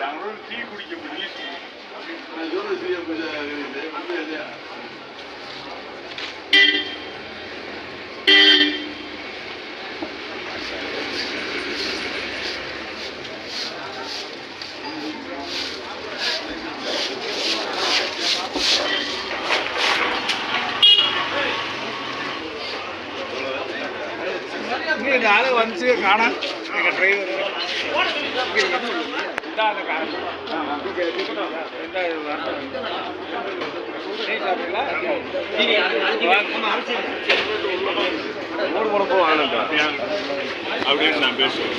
அவங்களும் டீ குடிக்க முடியும் இந்த ஆளு வந்துச்சு காணா எங்க டிரைவர் அப்படின்னு நான் பேசுவேன்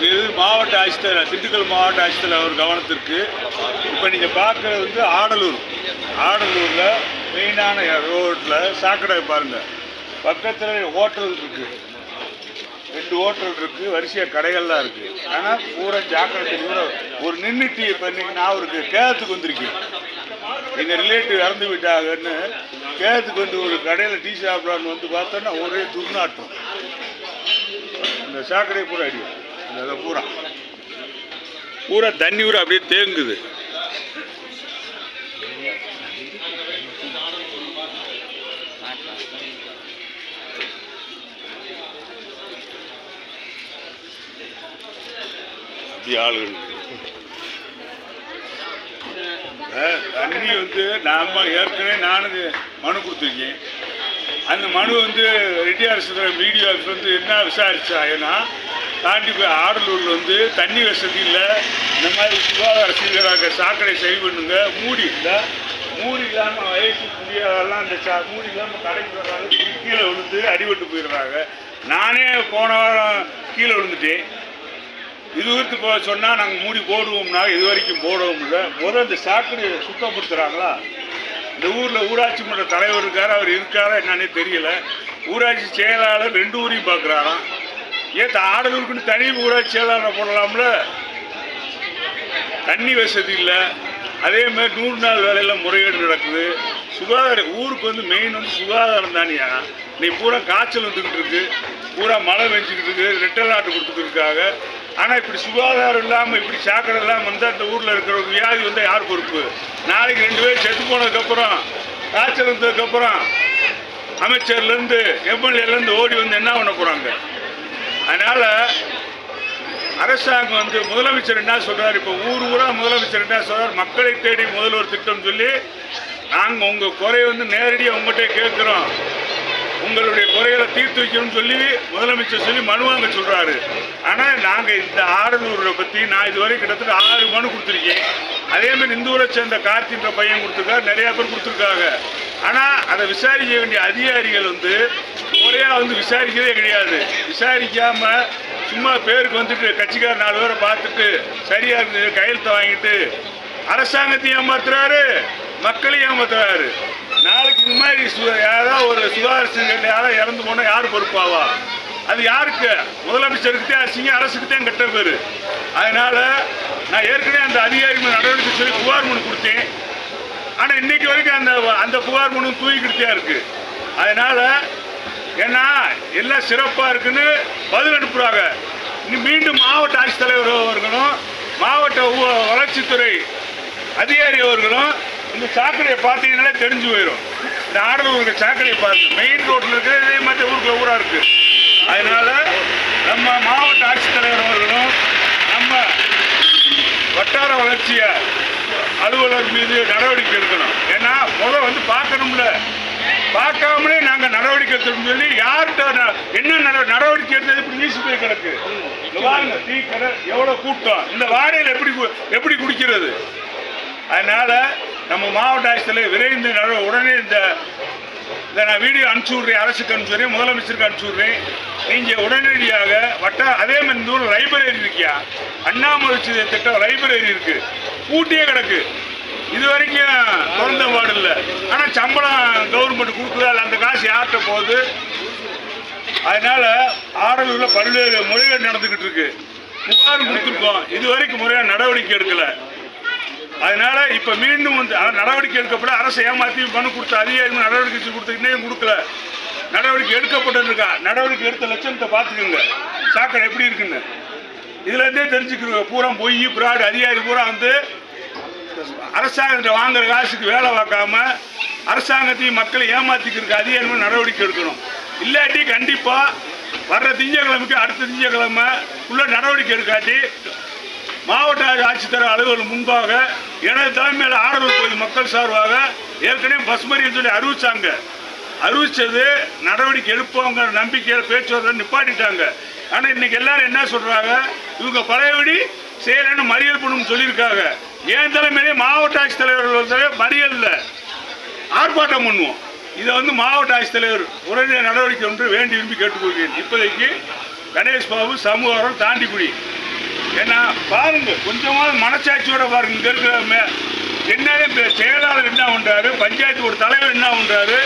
இது மாவட்ட ஆட்சித்தலைவர் திண்டுக்கல் மாவட்ட ஆட்சித்தலைவர் கவனத்திற்கு இப்போ நீங்கள் பார்க்குறது வந்து ஆடலூர். ஆடலூரில் மெயினான ரோட்டில் சாக்கடை பாருங்கள் பக்கத்தில் ஹோட்டல் இருக்குது ரெண்டு ஹோட்டல் இருக்குது வரிசையாக கடைகள்லாம் இருக்குது ஆனால் பூரா ஜாக்கிரதை கூட ஒரு நின்றுட்டு இப்போ இன்னைக்கு நான் ஒரு கேத்துக்கு வந்திருக்கேன் எங்கள் ரிலேட்டிவ் இறந்து விட்டாங்கன்னு கேத்துக்கு வந்து ஒரு கடையில் டீ சாப்பிடலான்னு வந்து பார்த்தோன்னா ஒரே துர்நாட்டம் இந்த சாக்கடை பூரா அடிக்கும் இந்த பூரா. பூரா தண்ணி பூரா அப்படியே தேங்குது. அப்படி ஆளுகள். தண்ணி வந்து நாம ஏற்கனவே நானும் மனு கொடுத்துருக்கேன். அந்த மனு வந்து ரெட்டியார் அரசு ஆஃபீஸ் வந்து என்ன விசாரிச்சாங்கன்னா தாண்டி போய் ஆடலூரில் வந்து தண்ணி வசதி இல்லை. இந்த மாதிரி சுகாதார சீராக சாக்கடை சரி பண்ணுங்க. மூடி இல்லை. மூடி இல்லாமல் வயசு முடியாதெல்லாம் அந்த சா மூடி இல்லாமல் கடைக்கு வர்றாங்க. கீழே விழுந்து அடிபட்டு போயிடுறாங்க. நானே போன வாரம் கீழே விழுந்துட்டேன். இது குறித்து இப்போ சொன்னால் நாங்கள் மூடி போடுவோம்னா இது வரைக்கும் போடவும் இல்லை முதல் இந்த சாக்கடை சுத்தப்படுத்துகிறாங்களா இந்த ஊரில் ஊராட்சி மன்ற தலைவர் இருக்கார் அவர் இருக்காரா என்னன்னே தெரியல. ஊராட்சி செயலாளர் ரெண்டு ஊரையும் பார்க்குறாராம். ஏன் ஆடலூருக்குன்னு தனி ஊராட்சி செயலாளரை போடலாம்ல? தண்ணி வசதி இல்லை. அதே மாதிரி நூறு நாள் வேலையில் முறைகேடு நடக்குது. சுகாதார ஊருக்கு வந்து மெயின் வந்து சுகாதாரம் தானியா. நீ பூரா காய்ச்சல் வந்துக்கிட்டு இருக்கு. பூரா மழை பெஞ்சிக்கிட்டு இருக்கு. ரெட்டல் நாட்டு கொடுத்துட்டு இருக்காங்க. ஆனால் இப்படி சுகாதாரம் இல்லாமல் இப்படி சாக்கடை இல்லாமல் வந்து அந்த ஊரில் இருக்கிற ஒரு வியாதி வந்து யார் பொறுப்பு? நாளைக்கு ரெண்டு பேர் செத்து போனதுக்கப்புறம் காய்ச்சல் வந்ததுக்கப்புறம் அமைச்சர்லேருந்து எம்எல்ஏலேருந்து ஓடி வந்து என்ன பண்ண போகிறாங்க அதனால் அரசாங்கம் வந்து முதலமைச்சர் என்ன சொல்கிறார் இப்போ ஊர் ஊராக முதலமைச்சர் என்ன சொல்கிறார் மக்களை தேடி முதல்வர் திட்டம் சொல்லி நாங்கள் உங்கள் குறையை வந்து நேரடியாக உங்கள்கிட்ட கேட்குறோம். உங்களுடைய குறைகளை தீர்த்து வைக்கணும்னு சொல்லி முதலமைச்சர் சொல்லி மனு வாங்க சொல்கிறாரு ஆனால் நாங்கள் இந்த ஆடலூரை பற்றி நான் இதுவரை கிட்டத்தட்ட ஆறு மனு கொடுத்துருக்கேன். அதே மாதிரி சேர்ந்த கார்த்தின்ற பையன் கொடுத்துருக்காரு நிறையா பேர் கொடுத்துருக்காங்க. ஆனால் அதை விசாரிக்க வேண்டிய அதிகாரிகள் வந்து முறையாக வந்து விசாரிக்கிறதே கிடையாது. விசாரிக்காமல் சும்மா பேருக்கு வந்துட்டு கட்சிக்கார நாலு பேரை பார்த்துட்டு சரியாக இருந்தது கையெழுத்தை வாங்கிட்டு அரசாங்கத்தையும் ஏமாத்துறாரு மக்களையும் ஏமாத்துறாரு. நாளைக்கு இந்த மாதிரி யாராவது ஒரு சுகாதார யாராவது இறந்து போனால் யார் பொறுப்பாவா? அது யாருக்கு? முதலமைச்சருக்குத்தே அரசிங்க அரசுக்குத்தான் கெட்ட பேர். அதனால நான் ஏற்கனவே அந்த அதிகாரி நடவடிக்கை சொல்லி புகார் மனு கொடுத்தேன். ஆனால் இன்னைக்கு வரைக்கும் அந்த அந்த புகார் மனு தூக்கிக்கிட்டே இருக்கு. அதனால ஏன்னா எல்லாம் சிறப்பாக இருக்குன்னு பதில் அனுப்புகிறாங்க இன்னும் மீண்டும் மாவட்ட ஆட்சித்தலைவர் அவர்களும் மாவட்ட வளர்ச்சித்துறை அதிகாரி அவர்களும் இந்த சாக்கடையை பார்த்தீங்கன்னாலே தெரிஞ்சு போயிடும் இந்த ஆடலூருக்கு சாக்கடையை பார்த்து மெயின் ரோட்டில் இருக்கிற இதே மாதிரி ஊருக்கு ஊராக இருக்குது அதனால் நம்ம மாவட்ட ஆட்சித்தலைவர் அவர்களும் நம்ம வட்டார வளர்ச்சிய அலுவலர் மீது நடவடிக்கை எடுக்கணும். ஏன்னா முதல் வந்து பார்க்கணும்ல. பார்க்காமலே நாங்கள் நடவடிக்கை எடுக்கணும்னு சொல்லி யார்கிட்ட ந- என்ன நடவடிக்கை எடுத்தது இப்படி வீசி போய் கிடக்கு? இங்க பாருங்க டீ கடை எவ்வளோ கூட்டம். இந்த வாடையில் எப்படி கு- எப்படி குடிக்கிறது? அதனால நம்ம மாவட்ட ஆட்சியில் விரைந்து நட- உடனே இந்த இதை நான் வீடியோ அனுப்பிச்சி விட்றேன் அரசுக்கு அனுப்பிச்சி விட்றேன் முதலமைச்சருக்கு அனுப்பிச்சி விட்றேன் நீங்கள் உடனடியாக வட்ட அதே மாதிரி இந்த ஊரில் லைப்ரரி இருக்கியா? அண்ணாமலை திட்டம் லைப்ரரி இருக்குது பூட்டியே கிடக்கு. இது வரைக்கும் திறந்த பாடு இல்லை. ஆனால் சம்பளம் கவர்மெண்ட் கொடுக்குதா இல்லை அந்த காசு யார்கிட்ட போகுது? அதனால ஆடலூரில் பல்வேறு முறைகள் நடந்துக்கிட்டு இருக்கு. புகார் கொடுத்துருக்கோம். இது வரைக்கும் முறையாக நடவடிக்கை எடுக்கலை. அதனால இப்ப மீண்டும் வந்து நடவடிக்கை எடுக்கப்பட அரசு ஏமாத்தி மனு கொடுத்த அதிகாரி நடவடிக்கை கொடுத்து இன்னும் கொடுக்கல. நடவடிக்கை எடுக்கப்பட்டிருக்கா? நடவடிக்கை எடுத்த லட்சணத்தை பார்த்துக்கோங்க. சாக்கடை எப்படி இருக்குன்னு? இதுல இருந்தே தெரிஞ்சுக்கிறோங்க பூரா பொய் பிராடு அதிகாரி பூரா வந்து அரசாங்கத்தை வாங்குற காசுக்கு வேலை பார்க்காம அரசாங்கத்தையும் மக்களை ஏமாத்திக்கிறதுக்கு அதிகாரமாக நடவடிக்கை எடுக்கணும். இல்லாட்டி கண்டிப்பா வர்ற திங்கக்கிழமைக்கு அடுத்த திங்கக்கிழமை உள்ள நடவடிக்கை எடுக்காட்டி மாவட்ட ஆட்சித்தர அலுவலர் முன்பாக எனது தலைமையில் ஆடலூர் கோயில் மக்கள் சார்பாக ஏற்கனவே பஸ் மறியல் சொல்லி அறிவிச்சாங்க. அறிவிச்சது நடவடிக்கை எடுப்போங்கிற நம்பிக்கையில் பேச்சுவார்த்தை நிப்பாட்டிட்டாங்க. ஆனால் இன்னைக்கு எல்லாரும் என்ன சொல்றாங்க? இவங்க பழையபடி செய்யலன்னு மறியல் பண்ணணும்னு சொல்லியிருக்காங்க. என் தலைமையிலே மாவட்ட ஆட்சித்தலைவர்கள் மறியல் ஆர்ப்பாட்டம் பண்ணுவோம். இதை வந்து மாவட்ட ஆட்சித்தலைவர் உடனடி நடவடிக்கை ஒன்று வேண்டி விரும்பி கேட்டுக்கொள்கிறேன். இப்போதைக்கு கணேஷ் பாபு சமூகம் தாண்டிக்குடி. ஏன்னா பாருங்க கொஞ்சமாவது மனசாட்சியோட பாருங்க இங்க இருக்கிற என்ன செயலாளர் என்ன பண்ணுறாரு பஞ்சாயத்து ஒரு தலைவர் என்ன பண்ணுறாரு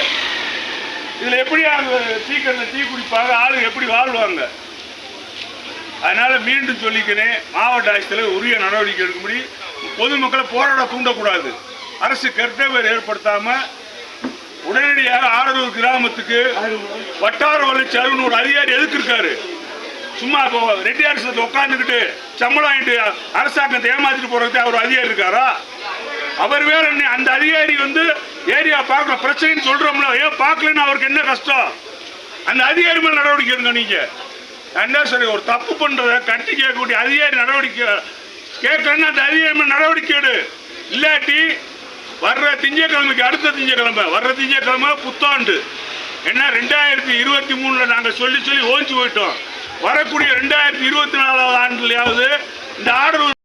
இதுல எப்படி அவங்க சீக்கிரம் டீ குடிப்பாங்க ஆளுங்க எப்படி வாழ்வாங்க? அதனால மீண்டும் சொல்லிக்கிறேன் மாவட்ட ஆட்சித்தலைவர் உரிய நடவடிக்கை எடுக்கும்படி பொதுமக்களை போராட தூண்டக்கூடாது. அரசு கர்த்தவியர் ஏற்படுத்தாம உடனடியாக ஆடலூர் கிராமத்துக்கு வட்டார வளர்ச்சி அலுவலர் ஒரு அதிகாரி எதுக்கு இருக்காரு? சும்மா இப்போ ரெட்டி அரசு உட்காந்துக்கிட்டு சம்பளம் வாங்கிட்டு அரசாங்கத்தை ஏமாத்திட்டு போறதுக்கு அவர் அதிகாரி இருக்காரா? அவர் வேற என்ன அந்த அதிகாரி வந்து ஏரியா பார்க்கல பிரச்சனைன்னு சொல்றோம்ல ஏன் பார்க்கலன்னு அவருக்கு என்ன கஷ்டம்? அந்த அதிகாரி மேல நடவடிக்கை எடுங்க நீங்க. என்ன சரி ஒரு தப்பு பண்றத கட்டி கேட்கக்கூடிய அதிகாரி நடவடிக்கை கேட்கறேன்னு அந்த அதிகாரி மேல நடவடிக்கை எடு. இல்லாட்டி வர்ற திங்கக்கிழமைக்கு அடுத்த திங்கக்கிழமை வர்ற திங்கக்கிழமை புத்தாண்டு. என்ன ரெண்டாயிரத்தி இருபத்தி மூணுல நாங்கள் சொல்லி சொல்லி ஓஞ்சி போயிட்டோம். வரக்கூடிய ரெண்டாயிரத்தி இருபத்தி நாலாவது ஆண்டுலயாவது இந்த ஆர்டர்